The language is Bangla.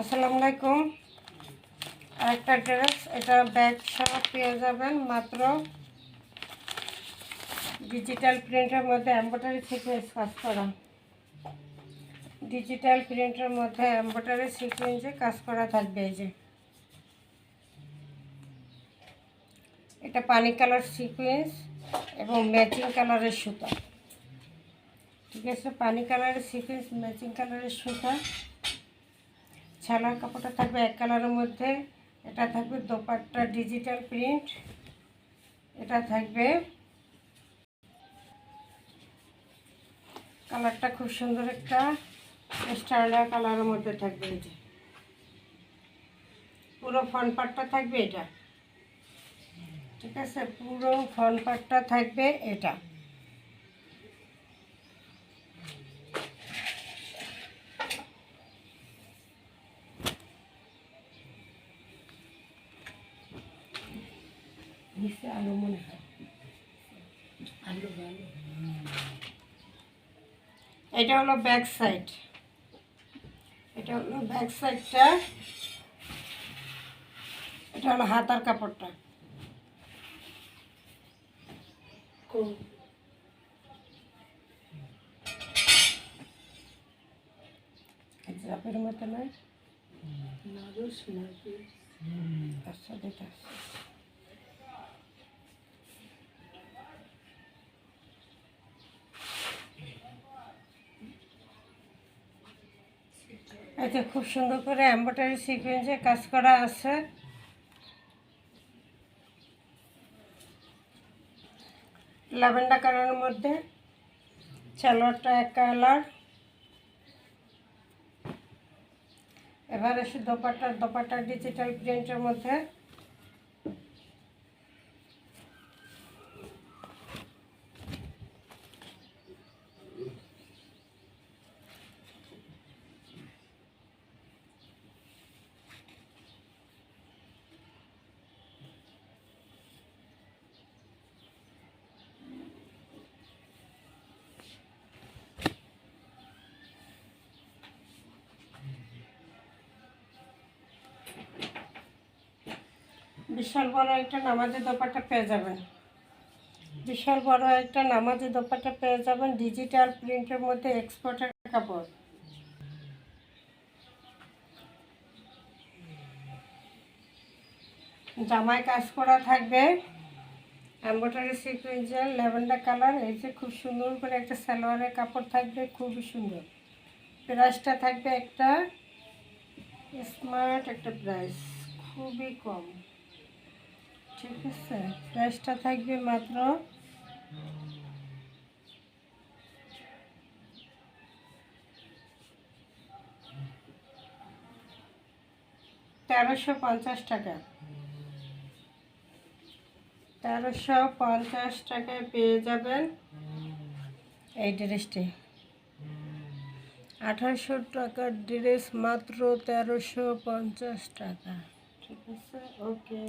আসসালামু আলাইকুম। আরেকটা ড্রেস, এটা ব্যাগ সহ পেয়ে যাবেন মাত্র ডিজিটাল প্রিন্টের মধ্যে এম্ব্রয়ডারি সিকোয়েন্স কাজ করা। ডিজিটাল প্রিন্টের মধ্যে এম্ব্রয়ডারি সিকোয়েন্সে কাজ করা থাকবে এই যে। এটা পানি কালার সিকোয়েন্স এবং ম্যাচিং কালারের সুতা। ঠিক আছে, পানি কালারের সিকোয়েন্স ম্যাচিং কালারের সুতা। ছালার কাপড়টা থাকবে এক কালারের মধ্যে। এটা থাকবে দোপাট্টা ডিজিটাল প্রিন্ট। এটা থাকবে। কালারটা খুব সুন্দর একটা। স্টাইলার কালারের মধ্যে থাকবে যে পুরো ফ্রন্ট পার্টটা থাকবে এটা। ঠিক আছে? পুরো ফ্রন্ট পার্টটা থাকবে এটা। নিচে আলো মনে হয়। আলু ভালো এটা হলো ব্যাক সাইড এটা হলো ব্যাক সাইডটা এটা হলো হাতার কাপড়টা। জাপের মতো নয়? নারুস নারুস আচ্ছা দেখে আচ্ছা খুব সুন্দর করে এম্ব্রয়ডারি সিকোয়েন্সে কাজ করা আছে। ল্যাভেন্ডার কালারের মধ্যে, সালোয়ারটা এক কালার। এবারে সে দোপাট্টার দোপাট্টার ডিজিটাল প্রিন্টের মধ্যে বিশাল বড় একটা নামাজি দোপাট্টা পেয়ে যাবেন। বিশাল বড় একটা নামাজি দোপাট্টা পেয়ে যাবেন ডিজিটাল প্রিন্টের মধ্যে এক্সপোর্টের কাপড়। জামায় কাজ করা থাকবে। এম্ব্রয়ডারি সিকুয়েন্সের ল্যাভেন্ডার কালার, এই যে খুব সুন্দর করে একটা সালোয়ারের কাপড় থাকবে, খুবই সুন্দর। প্রাইসটা থাকবে একটা স্মার্ট একটা প্রাইস খুবই কম। ঠিক আছে, প্রাইসটা থাকবে মাত্র তেরোশো পঞ্চাশ টাকা। তেরোশো পঞ্চাশ টাকায় পেয়ে যাবেন এই ড্রেসটি। আঠারোশো টাকার ড্রেস মাত্র তেরোশো পঞ্চাশ টাকা। ঠিক আছে, ওকে।